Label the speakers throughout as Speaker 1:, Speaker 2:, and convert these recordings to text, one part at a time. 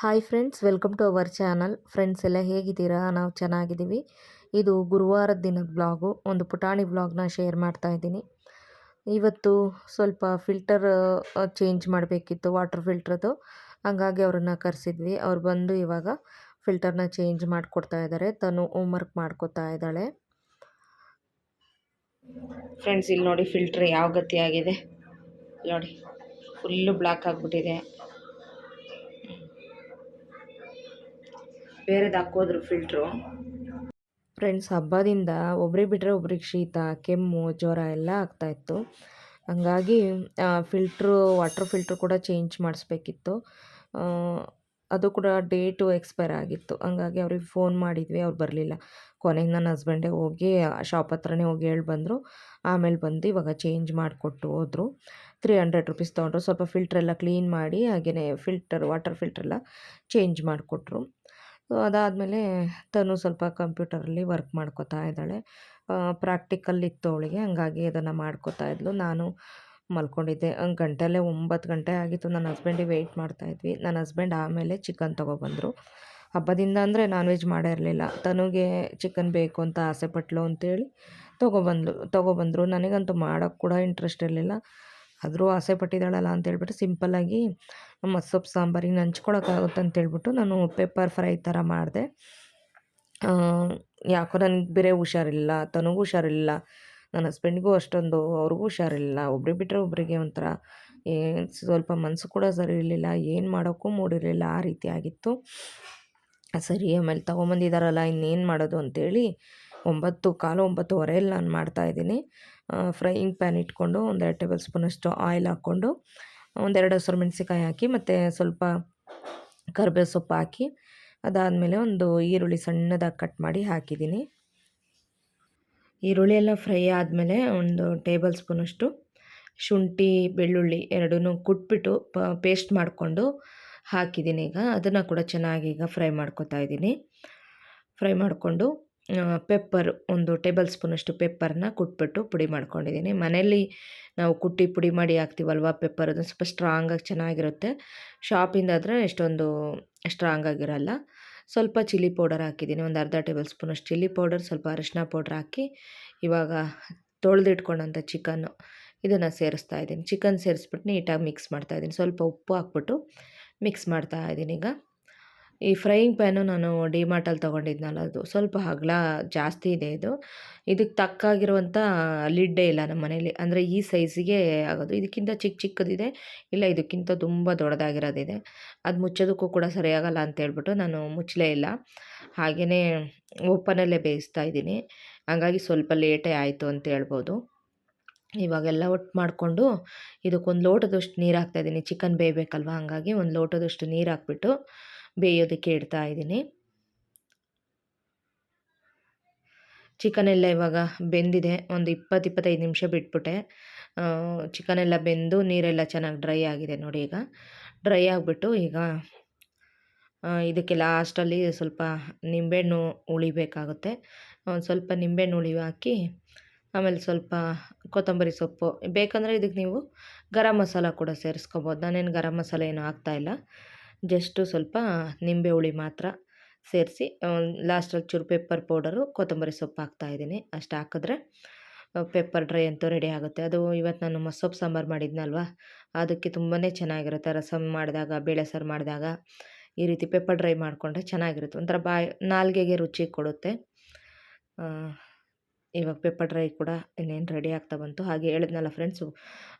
Speaker 1: Hi friends welcome to our channel friends ಎಲ್ಲ ಹೇಗಿದ್ದೀರಾ? ನಾವು ಚೆನ್ನಾಗಿದ್ದೀವಿ. ಇದು ಗುರುವಾರದ ದಿನದ ಬ್ಲಾಗು ಒಂದು ಪುಟಾಣಿ ಬ್ಲಾಗ್ನ ಶೇರ್ ಮಾಡ್ತಾ ಇದ್ದೀನಿ. ಇವತ್ತು ಸ್ವಲ್ಪ ಫಿಲ್ಟರ್ ಚೇಂಜ್ ಮಾಡಬೇಕಿತ್ತು ವಾಟರ್ ಫಿಲ್ಟ್ರದ್ದು ಹಂಗಾಗಿ ಅವ್ರನ್ನ ಕರೆಸಿದ್ವಿ. ಅವ್ರು ಬಂದು ಇವಾಗ ಫಿಲ್ಟರ್ನ ಚೇಂಜ್ ಮಾಡಿಕೊಡ್ತಾ ಇದ್ದಾರೆ. ತನು ಹೋಮ್ವರ್ಕ್ ಮಾಡ್ಕೊತಾ ಇದ್ದಾಳೆ. ಫ್ರೆಂಡ್ಸ್ ಇಲ್ಲಿ ನೋಡಿ ಫಿಲ್ಟ್ರ್ ಯಾವ ಗತಿ ಆಗಿದೆ. ನೋಡಿ ಫುಲ್ಲು ಬ್ಲಾಕ್ ಆಗಿಬಿಟ್ಟಿದೆ. ಬೇರೆದು ಹಾಕೋದ್ರು ಫಿಲ್ಟ್ರು ಫ್ರೆಂಡ್ಸ್ ಹಬ್ಬದಿಂದ ಒಬ್ರಿಗೆ ಬಿಟ್ಟರೆ ಒಬ್ರಿಗೆ ಶೀತ, ಕೆಮ್ಮು, ಜ್ವರ ಎಲ್ಲ ಆಗ್ತಾಯಿತ್ತು ಹಂಗಾಗಿ ಫಿಲ್ಟ್ರು ವಾಟರ್ ಫಿಲ್ಟ್ರ್ ಕೂಡ ಚೇಂಜ್ ಮಾಡಿಸ್ಬೇಕಿತ್ತು. ಅದು ಕೂಡ ಡೇಟು ಎಕ್ಸ್ಪೈರ್ ಆಗಿತ್ತು. ಹಂಗಾಗಿ ಅವ್ರಿಗೆ ಫೋನ್ ಮಾಡಿದ್ವಿ, ಅವ್ರು ಬರಲಿಲ್ಲ. ಕೊನೆಗೆ ನನ್ನ ಹಸ್ಬೆಂಡೇ ಹೋಗಿ ಶಾಪ್ ಹತ್ರನೇ ಹೋಗಿ ಹೇಳಿ ಬಂದರು. ಆಮೇಲೆ ಬಂದು ಇವಾಗ ಚೇಂಜ್ ಮಾಡಿಕೊಟ್ಟು ಹೋದರು. ತ್ರೀ ಹಂಡ್ರೆಡ್ ರುಪೀಸ್ ತೊಗೊಂಡ್ರು. ಸ್ವಲ್ಪ ಫಿಲ್ಟ್ರೆಲ್ಲ ಕ್ಲೀನ್ ಮಾಡಿ ಹಾಗೆಯೇ ಫಿಲ್ಟರ್ ವಾಟರ್ ಫಿಲ್ಟ್ರೆಲ್ಲ ಚೇಂಜ್ ಮಾಡಿಕೊಟ್ರು. ಅದಾದಮೇಲೆ ತನು ಸ್ವಲ್ಪ ಕಂಪ್ಯೂಟರಲ್ಲಿ ವರ್ಕ್ ಮಾಡ್ಕೋತಾ ಇದ್ದಾಳೆ. ಪ್ರಾಕ್ಟಿಕಲ್ ಇತ್ತು ಅವಳಿಗೆ ಹಂಗಾಗಿ ಅದನ್ನು ಮಾಡ್ಕೋತಾ ಇದ್ಲು. ನಾನು ಮಲ್ಕೊಂಡಿದ್ದೆ. ಗಂಟೆಲ್ಲೇ ಒಂಬತ್ತು ಗಂಟೆ ಆಗಿತ್ತು. ನನ್ನ ಹಸ್ಬೆಂಡಿಗೆ ವೆಯ್ಟ್ ಮಾಡ್ತಾಯಿದ್ವಿ ನನ್ನ ಹಸ್ಬೆಂಡ್ ಆಮೇಲೆ ಚಿಕನ್ ತೊಗೊಬಂದರು. ಹಬ್ಬದಿಂದ ಅಂದರೆ ನಾನ್ ವೆಜ್ ಮಾಡೇ ಇರಲಿಲ್ಲ. ತನುಗೆ ಚಿಕನ್ ಬೇಕು ಅಂತ ಆಸೆ ಪಟ್ಲು ಅಂತೇಳಿ ತೊಗೊಬಂದ್ಲು, ತೊಗೊಬಂದರು. ನನಗಂತೂ ಮಾಡೋಕ್ಕೆ ಕೂಡ ಇಂಟ್ರೆಸ್ಟ್ ಇರಲಿಲ್ಲ. ಆದರೂ ಆಸೆ ಪಟ್ಟಿದ್ದಾಳಲ್ಲ ಅಂತೇಳ್ಬಿಟ್ಟು ಸಿಂಪಲ್ಲಾಗಿ ಸೊಪ್ಪು ಸಾಂಬಾರಿಗೆ ನಂಚ್ಕೊಳಕ್ಕಾಗುತ್ತೆ ಅಂತೇಳ್ಬಿಟ್ಟು ನಾನು ಪೆಪ್ಪರ್ ಫ್ರೈ ಥರ ಮಾಡಿದೆ. ಯಾಕೋ ನನಗೆ ಬೇರೆ ಹುಷಾರಿಲ್ಲ, ತನಗೂ ಹುಷಾರಿಲ್ಲ, ನನ್ನ ಹಸ್ಬೆಂಡ್ಗೂ ಅಷ್ಟೊಂದು, ಅವ್ರಿಗೂ ಹುಷಾರಿಲ್ಲ ಒಬ್ರಿಗೆ ಬಿಟ್ಟರೆ ಒಬ್ಬರಿಗೆ ಒಂಥರ ಸ್ವಲ್ಪ ಮನಸ್ಸು ಕೂಡ ಸರಿ ಇರಲಿಲ್ಲ, ಏನು ಮಾಡೋಕ್ಕೂ ಮೂಡಿರಲಿಲ್ಲ ಆ ರೀತಿ ಆಗಿತ್ತು. ಸರಿ, ಆಮೇಲೆ ತೊಗೊಂಬಂದಿದ್ದಾರಲ್ಲ ಇನ್ನೇನು ಮಾಡೋದು ಅಂತೇಳಿ ಒಂಬತ್ತು ಕಾಲು ಒಂಬತ್ತುವರೆಯಲ್ಲಿ ನಾನು ಮಾಡ್ತಾಯಿದ್ದೀನಿ ಫ್ರೈಯಿಂಗ್ ಪ್ಯಾನ್ ಇಟ್ಕೊಂಡು ಒಂದೆರಡು ಟೇಬಲ್ ಸ್ಪೂನಷ್ಟು ಆಯಿಲ್ ಹಾಕ್ಕೊಂಡು ಒಂದೆರಡು ಹಸಿರು ಮೆಣಸಿಕಾಯಿ ಹಾಕಿ ಮತ್ತು ಸ್ವಲ್ಪ ಕರ್ಬೇವು ಸೊಪ್ಪು ಹಾಕಿ, ಅದಾದಮೇಲೆ ಒಂದು ಈರುಳ್ಳಿ ಸಣ್ಣದಾಗಿ ಕಟ್ ಮಾಡಿ ಹಾಕಿದ್ದೀನಿ. ಈರುಳ್ಳಿ ಎಲ್ಲ ಫ್ರೈ ಆದಮೇಲೆ ಒಂದು ಟೇಬಲ್ ಸ್ಪೂನಷ್ಟು ಶುಂಠಿ, ಬೆಳ್ಳುಳ್ಳಿ ಎರಡೂ ಕುಟ್ಬಿಟ್ಟು ಪೇಸ್ಟ್ ಮಾಡಿಕೊಂಡು ಹಾಕಿದ್ದೀನಿ ಈಗ. ಅದನ್ನು ಕೂಡ ಚೆನ್ನಾಗಿ ಈಗ ಫ್ರೈ ಮಾಡ್ಕೊತಾ ಇದ್ದೀನಿ. ಫ್ರೈ ಮಾಡಿಕೊಂಡು ಪೆಪ್ಪರ್ ಒಂದು ಟೇಬಲ್ ಸ್ಪೂನಷ್ಟು ಪೆಪ್ಪರ್ನ ಕುಟ್ಬಿಟ್ಟು ಪುಡಿ ಮಾಡ್ಕೊಂಡಿದ್ದೀನಿ. ಮನೆಯಲ್ಲಿ ನಾವು ಕುಟ್ಟಿ ಪುಡಿ ಮಾಡಿ ಹಾಕ್ತೀವಲ್ವ ಪೆಪ್ಪರ್ ಅದು ಸ್ವಲ್ಪ ಸ್ಟ್ರಾಂಗಾಗಿ ಚೆನ್ನಾಗಿರುತ್ತೆ. ಶಾಪಿಂದಾದರೆ ಎಷ್ಟೊಂದು ಸ್ಟ್ರಾಂಗ್ ಆಗಿರಲ್ಲ. ಸ್ವಲ್ಪ ಚಿಲ್ಲಿ ಪೌಡರ್ ಹಾಕಿದ್ದೀನಿ. ಒಂದು ಅರ್ಧ ಟೇಬಲ್ ಸ್ಪೂನಷ್ಟು ಚಿಲ್ಲಿ ಪೌಡರ್ ಸ್ವಲ್ಪ ಅರಿಶಿನ ಪೌಡ್ರ್ ಹಾಕಿ ಇವಾಗ ತೊಳೆದಿಟ್ಕೊಂಡಂಥ ಚಿಕನ್ನು ಇದನ್ನು ಸೇರಿಸ್ತಾ ಇದ್ದೀನಿ. ಚಿಕನ್ ಸೇರಿಸ್ಬಿಟ್ಟು ನೀಟಾಗಿ ಮಿಕ್ಸ್ ಮಾಡ್ತಾಯಿದ್ದೀನಿ ಸ್ವಲ್ಪ ಉಪ್ಪು ಹಾಕ್ಬಿಟ್ಟು ಮಿಕ್ಸ್ ಮಾಡ್ತಾ ಇದ್ದೀನಿ ಈಗ. ಈ ಫ್ರೈಯಿಂಗ್ ಪ್ಯಾನು ನಾನು ಡಿಮಾರ್ಟಲ್ಲಿ ತೊಗೊಂಡಿದ್ನಲ್ಲ, ಅದು ಸ್ವಲ್ಪ ಅಗಲ ಜಾಸ್ತಿ ಇದೆ ಇದು. ಇದಕ್ಕೆ ತಕ್ಕಾಗಿರುವಂಥ ಲಿಡ್ಡೇ ಇಲ್ಲ ನಮ್ಮ ಮನೇಲಿ. ಅಂದರೆ ಈ ಸೈಜಿಗೆ ಆಗೋದು. ಇದಕ್ಕಿಂತ ಚಿಕ್ಕ ಚಿಕ್ಕದಿದೆ. ಇಲ್ಲ, ಇದಕ್ಕಿಂತ ತುಂಬ ದೊಡ್ಡದಾಗಿರೋದಿದೆ. ಅದು ಮುಚ್ಚೋದಕ್ಕೂ ಕೂಡ ಸರಿಯಾಗಲ್ಲ ಅಂತ ಹೇಳ್ಬಿಟ್ಟು ನಾನು ಮುಚ್ಚಲೇ ಇಲ್ಲ. ಹಾಗೆಯೇ ಓಪನಲ್ಲೇ ಬೇಯಿಸ್ತಾ ಇದ್ದೀನಿ. ಹಾಗಾಗಿ ಸ್ವಲ್ಪ ಲೇಟೇ ಆಯಿತು ಅಂತ ಹೇಳ್ಬೋದು. ಇವಾಗೆಲ್ಲ ಒಟ್ಟು ಮಾಡಿಕೊಂಡು ಇದಕ್ಕೊಂದು ಲೋಟದಷ್ಟು ನೀರು ಹಾಕ್ತಾಯಿದ್ದೀನಿ ಚಿಕನ್ ಬೇಯಬೇಕಲ್ವ? ಹಾಗಾಗಿ ಒಂದು ಲೋಟದಷ್ಟು ನೀರು ಹಾಕ್ಬಿಟ್ಟು ಬೇಯೋದಕ್ಕೆ ಇಡ್ತಾ ಇದ್ದೀನಿ. ಚಿಕನ್ ಎಲ್ಲ ಇವಾಗ ಬೆಂದಿದೆ. ಒಂದು ಇಪ್ಪತ್ತು, ಇಪ್ಪತ್ತೈದು ನಿಮಿಷ ಬಿಟ್ಬಿಟ್ಟೆ. ಚಿಕನ್ ಎಲ್ಲ ಬೆಂದು ನೀರೆಲ್ಲ ಚೆನ್ನಾಗಿ ಡ್ರೈ ಆಗಿದೆ ನೋಡಿ ಈಗ. ಡ್ರೈ ಆಗಿಬಿಟ್ಟು ಈಗ ಇದಕ್ಕೆ ಲಾಸ್ಟಲ್ಲಿ ಸ್ವಲ್ಪ ನಿಂಬೆಹಣ್ಣು ಉಳಿಬೇಕಾಗುತ್ತೆ ಒಂದು ಸ್ವಲ್ಪ ನಿಂಬೆಹಣ್ಣು ಉಳಿ ಹಾಕಿ, ಆಮೇಲೆ ಸ್ವಲ್ಪ ಕೊತ್ತಂಬರಿ ಸೊಪ್ಪು. ಬೇಕಂದರೆ ಇದಕ್ಕೆ ನೀವು ಗರಂ ಮಸಾಲ ಕೂಡ ಸೇರಿಸ್ಕೊಬೋದು. ನಾನೇನು ಗರಂ ಮಸಾಲ ಏನು ಹಾಕ್ತಾಯಿಲ್ಲ ಜಸ್ಟು ಸ್ವಲ್ಪ ನಿಂಬೆ ಹುಳಿ ಮಾತ್ರ ಸೇರಿಸಿ ಲಾಸ್ಟಲ್ಲಿ ಚೂರು ಪೆಪ್ಪರ್ ಪೌಡರು, ಕೊತ್ತಂಬರಿ ಸೊಪ್ಪು ಹಾಕ್ತಾಯಿದ್ದೀನಿ ಅಷ್ಟು ಹಾಕಿದ್ರೆ ಪೆಪ್ಪರ್ ಡ್ರೈ ಅಂತೂ ರೆಡಿ ಆಗುತ್ತೆ. ಅದು ಇವತ್ತು ನಾನು ಮೊಸೊಪ್ಪು ಸಾಂಬಾರು ಮಾಡಿದ್ನಲ್ವ, ಅದಕ್ಕೆ ತುಂಬಾ ಚೆನ್ನಾಗಿರುತ್ತೆ. ರಸಮ್ ಮಾಡಿದಾಗ, ಬೇಳೆ ಸಾರು ಮಾಡಿದಾಗ, ಈ ರೀತಿ ಪೆಪ್ಪರ್ ಡ್ರೈ ಮಾಡಿಕೊಂಡ್ರೆ ಚೆನ್ನಾಗಿರುತ್ತೆ. ಒಂಥರ ಬಾಯಿ, ನಾಲ್ಗೆಗೆ ರುಚಿ ಕೊಡುತ್ತೆ. ಇವಾಗ ಪೆಪ್ಪರ್ ಡ್ರೈ ಕೂಡ ಇನ್ನೇನು ರೆಡಿ ಆಗ್ತಾ ಬಂತು. ಹಾಗೆ ಹೇಳಿದ್ನಲ್ಲ ಫ್ರೆಂಡ್ಸು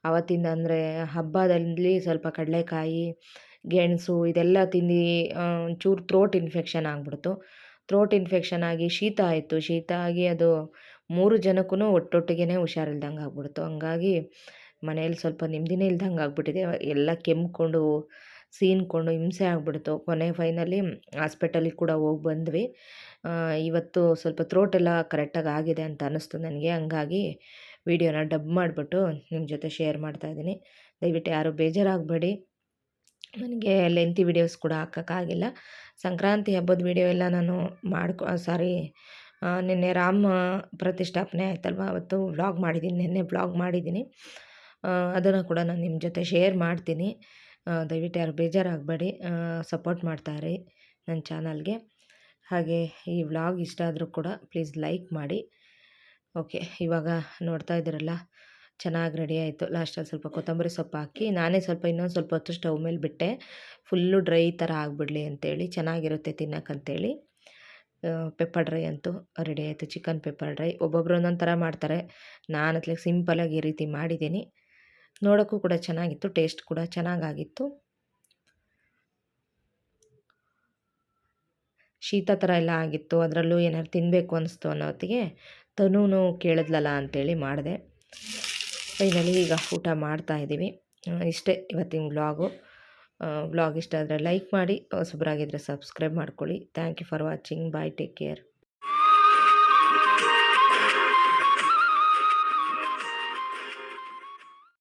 Speaker 1: ಆವತ್ತಿಂದ ಅಂದರೆ ಹಬ್ಬದಲ್ಲಿ ಸ್ವಲ್ಪ ಕಡಲೆಕಾಯಿ ಗೆಣಸು ಇದೆಲ್ಲ ತಿಂದು ಒಂಚೂರು ಥ್ರೋಟ್ ಇನ್ಫೆಕ್ಷನ್ ಆಗಿಬಿಡ್ತು. ಥ್ರೋಟ್ ಇನ್ಫೆಕ್ಷನ್ ಆಗಿ ಶೀತ ಆಯಿತು. ಶೀತ ಆಗಿ ಅದು ಮೂರು ಜನಕ್ಕೂ ಒಟ್ಟೊಟ್ಟಿಗೆ ಹುಷಾರಿಲ್ದಂಗೆ ಆಗ್ಬಿಡ್ತು. ಹಂಗಾಗಿ ಮನೇಲಿ ಸ್ವಲ್ಪ ನೆಮ್ಮದಿನೇ ಇಲ್ದಂಗೆ ಆಗ್ಬಿಟ್ಟಿದೆ. ಎಲ್ಲ ಕೆಮ್ಮಿಕೊಂಡು, ಸೀನ್ಕೊಂಡು ಹಿಂಸೆ ಆಗಿಬಿಡ್ತು. ಕೊನೆ ಫೈನಲಿ ಹಾಸ್ಪಿಟಲಿಗೆ ಕೂಡ ಹೋಗಿ ಬಂದ್ವಿ. ಇವತ್ತು ಸ್ವಲ್ಪ ಥ್ರೋಟ್ ಎಲ್ಲ ಕರೆಕ್ಟಾಗಿ ಆಗಿದೆ ಅಂತ ಅನ್ನಿಸ್ತು ನನಗೆ. ಹಂಗಾಗಿ ವಿಡಿಯೋನ ಡಬ್ ಮಾಡಿಬಿಟ್ಟು ನಿಮ್ಮ ಜೊತೆ ಶೇರ್ ಮಾಡ್ತಾಯಿದ್ದೀನಿ ದಯವಿಟ್ಟು ಯಾರೂ ಬೇಜಾರಾಗಬೇಡಿ. ನನಗೆ ಲೆಂತಿ ವಿಡಿಯೋಸ್ ಕೂಡ ಹಾಕೋಕ್ಕಾಗಿಲ್ಲ. ಸಂಕ್ರಾಂತಿ ಹಬ್ಬದ ವಿಡಿಯೋ ಎಲ್ಲ ನಾನು ಮಾಡ್ಕೊ ಸಾರಿ ನಿನ್ನೆ ರಾಮ ಪ್ರತಿಷ್ಠಾಪನೆ ಆಯ್ತಲ್ವ? ಅವತ್ತು ವ್ಲಾಗ್ ಮಾಡಿದ್ದೀನಿ ನಿನ್ನೆ ವ್ಲಾಗ್ ಮಾಡಿದ್ದೀನಿ ಅದನ್ನು ಕೂಡ ನಾನು ನಿಮ್ಮ ಜೊತೆ ಶೇರ್ ಮಾಡ್ತೀನಿ. ದಯವಿಟ್ಟು ಯಾರು ಬೇಜಾರಾಗಬೇಡಿ. ಸಪೋರ್ಟ್ ಮಾಡ್ತಾರೆ ನನ್ನ ಚಾನಲ್ಗೆ ಹಾಗೆ ಈ ವ್ಲಾಗ್ ಇಷ್ಟ ಆದರೂ ಕೂಡ ಪ್ಲೀಸ್ ಲೈಕ್ ಮಾಡಿ. ಓಕೆ ಇವಾಗ ನೋಡ್ತಾ ಇದ್ದೀರಲ್ಲ? ಚೆನ್ನಾಗಿ ರೆಡಿ ಆಯಿತು. ಲಾಸ್ಟಲ್ಲಿ ಸ್ವಲ್ಪ ಕೊತ್ತಂಬರಿ ಸೊಪ್ಪು ಹಾಕಿ, ನಾನೇ ಸ್ವಲ್ಪ ಇನ್ನೊಂದು ಸ್ವಲ್ಪ ಹೊತ್ತು ಸ್ಟವ್ ಮೇಲೆ ಬಿಟ್ಟೆ. ಫುಲ್ಲು ಡ್ರೈ ಥರ ಆಗಿಬಿಡ್ಲಿ ಅಂತೇಳಿ, ಚೆನ್ನಾಗಿರುತ್ತೆ ತಿನ್ನೋಕ್ಕಂತೇಳಿ. ಪೆಪ್ಪರ್ ಡ್ರೈ ಅಂತೂ ರೆಡಿ ಆಯಿತು. ಚಿಕನ್ ಪೆಪ್ಪರ್ ಡ್ರೈ ಒಬ್ಬೊಬ್ರು ಒಂದೊಂದು ಥರ ಮಾಡ್ತಾರೆ. ನಾನು ಅತ್ಲಾಗ ಸಿಂಪಲಾಗಿ ಈ ರೀತಿ ಮಾಡಿದ್ದೀನಿ. ನೋಡೋಕ್ಕೂ ಕೂಡ ಚೆನ್ನಾಗಿತ್ತು ಟೇಸ್ಟ್ ಕೂಡ ಚೆನ್ನಾಗಾಗಿತ್ತು. ಶೀತ ಥರ ಎಲ್ಲ ಆಗಿತ್ತು. ಅದರಲ್ಲೂ ಏನಾದ್ರು ತಿನ್ನಬೇಕು ಅನ್ನಿಸ್ತು ಅನ್ನೋ ಹೊತ್ತಿಗೆ ತನೂ ಕೇಳಿದ್ಲಲ್ಲ ಅಂಥೇಳಿ ಮಾಡಿದೆ. ಫೈನಲಿ ಈಗ ಊಟ ಮಾಡ್ತಾ ಇದ್ದೀವಿ. ಇಷ್ಟೇ ಇವತ್ತಿನ ವ್ಲಾಗು. ವ್ಲಾಗ್ ಇಷ್ಟ ಆದರೆ ಲೈಕ್ ಮಾಡಿ ಹೊಸಬ್ರಾಗಿದ್ದರೆ ಸಬ್ಸ್ಕ್ರೈಬ್ ಮಾಡ್ಕೊಳ್ಳಿ. Thank you for watching. Bye, take care.